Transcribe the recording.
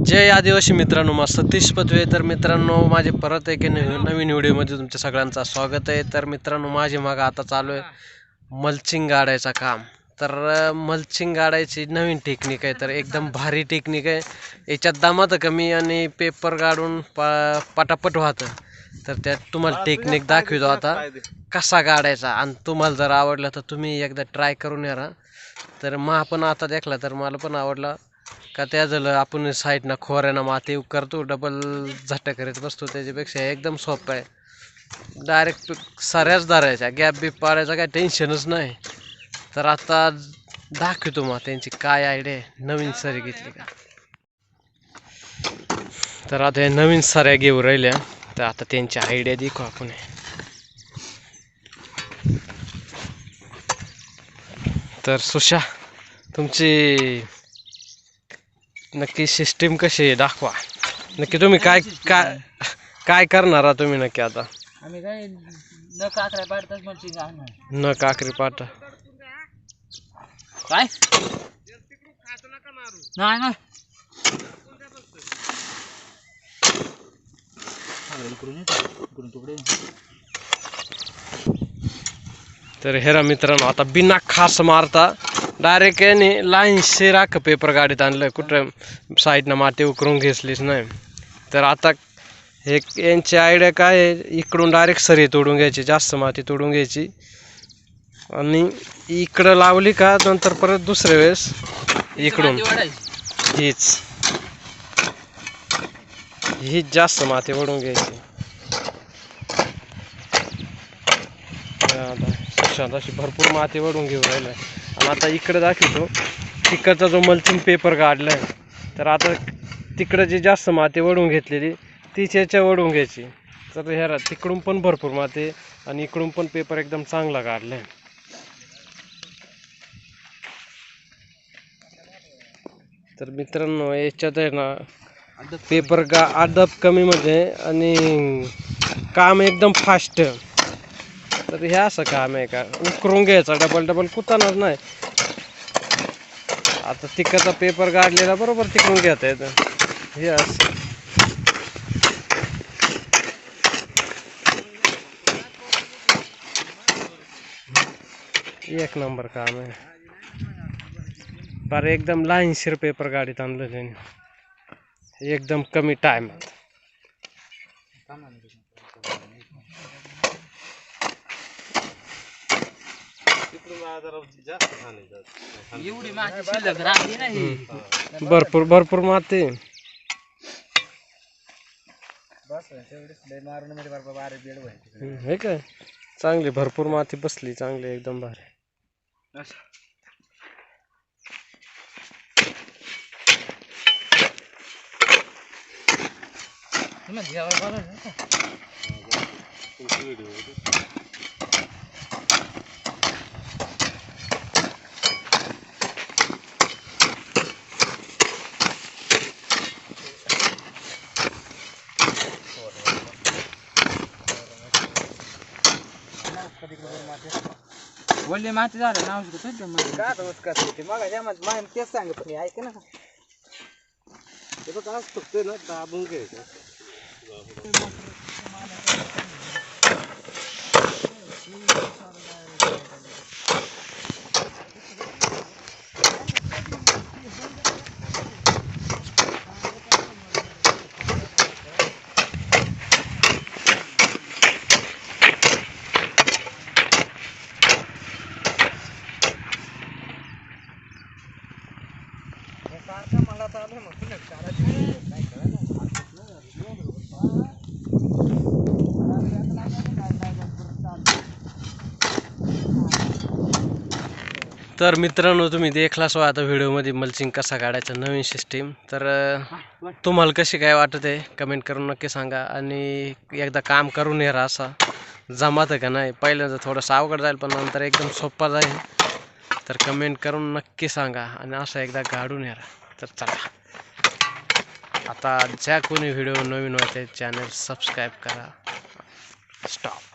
जय आदिवासी मित्रांनो मा सतीश पदवे. तर मित्रांनो माझे परत एक नवीन नवीन व्हिडिओमध्ये तुमच्या सगळ्यांचा स्वागत आहे. तर मित्रांनो माझे मागं आता चालू आहे मल्चिंग गाडायचं काम. तर मल्चिंग गाडायची नवीन टेक्निक आहे. तर एकदम भारी टेक्निक आहे. याच्यात दमात कमी आणि पेपर गाडून पा पटापट वाहतं. तर त्यात तुम्हाला टेक्निक दाखवतो आता. कसा गाडायचा? आणि तुम्हाला जर आवडलं तर तुम्ही एकदा ट्राय करून या. तर मग पण आता देखला तर मला पण आवडला. का त्या झालं आपण साईडनं खोऱ्यानं माती करतो डबल झट्टा करीत बसतो त्याच्यापेक्षा एकदम सोपं आहे. डायरेक्ट साऱ्याच धरायच्या गॅप बीप पाडायचा काय टेन्शनच नाही. तर आता दाखवतो मग त्यांची काय आयडिया आहे नवीन सरी घेतली का. तर आता हे नवीन साऱ्या घेऊ राहिल्या तर आता त्यांची आयडिया देखू आपण तर सुशा तुमची नक्की सिस्टीम कशी आहे दाखवा. नक्की तुम्ही काय काय काय करणार आहात तुम्ही नक्की आता? आम्ही काय न काकऱ्या पाडताच जाणार न काकरी पाट काय? नाही ना. तर हेरा मित्रांनो आता बिना खास मारता डायरेक्ट याने लाईनशे राख पेपर गाडीत आणलं. कुठं साईडनं माती उकरून घेतलीच नाही. तर आता हे यांची आयडिया काय आहे? इकडून डायरेक्ट सरी तोडून घ्यायची जास्त माती तोडून घ्यायची. आणि इकडं लावली का नंतर परत दुसऱ्या वेळेस इकडून. हीच. हीच जास्त माती ओढून घ्यायची. सुशांत अशी भरपूर माती ओढून घेऊन राहिलं आता इकडे दाखवतो. तिकडचा जो मल्चिंग पेपर काढलाय तर आता तिकडं जी जास्त माती ओढून घेतलेली तीच याच्या ओढून घ्यायची. तर ह्या तिकडून पण भरपूर माती आणि इकडून पण पेपर एकदम चांगला काढलाय तर मित्रांनो याच्यात आहे ना पेपर गा अदब कमीमध्ये आणि काम एकदम फास्ट तर हे असं काम आहे का? उकरून घ्यायचा डबल डबल कुतानाच नाही. आता तिकडचा पेपर गाडलेला बरोबर तिकडून घेता येतं. हे असं. एक नंबर काम आहे. बरं एकदम लाईनशीर पेपर गाडीत आणलं त्याने. एकदम कमी टायमात एवढी माती शिल्लक राहते नाही भरपूर भरपूर माती. मारून मध्ये बरोबर बारा बेड व्हायचे हम्म, हे काय? चांगली भरपूर माती बसली चांगली एकदम भारी. तुम्हाला जेवायला बोलावलं का? वल्ली माती झालं नाव शिकतो का करते मग माझ्या तेच सांगत मी ऐक ना. फक्त ना दाबून घ्यायचं सारखं मला चालू आहे मग तुला चालायचं काय तर मित्रांनो तुम्ही देखलाच सो आता व्हिडिओमध्ये मल्चिंग कसा काढायचा नवीन सिस्टीम तर तुम्हाला कशी काय वाटत आहे? कमेंट करून नक्की सांगा. आणि एकदा काम करून येणार असा. जमातं का नाही? पहिल्यांदा थोडंसं अवघड जाईल पण नंतर एकदम सोपा जाईल. तर कमेंट करून नक्की सांगा. आणि असं एकदा काढून येणार तर चला. आता ज्या कोणी व्हिडिओ नवीन होते चॅनल सबस्क्राईब करा. स्टॉप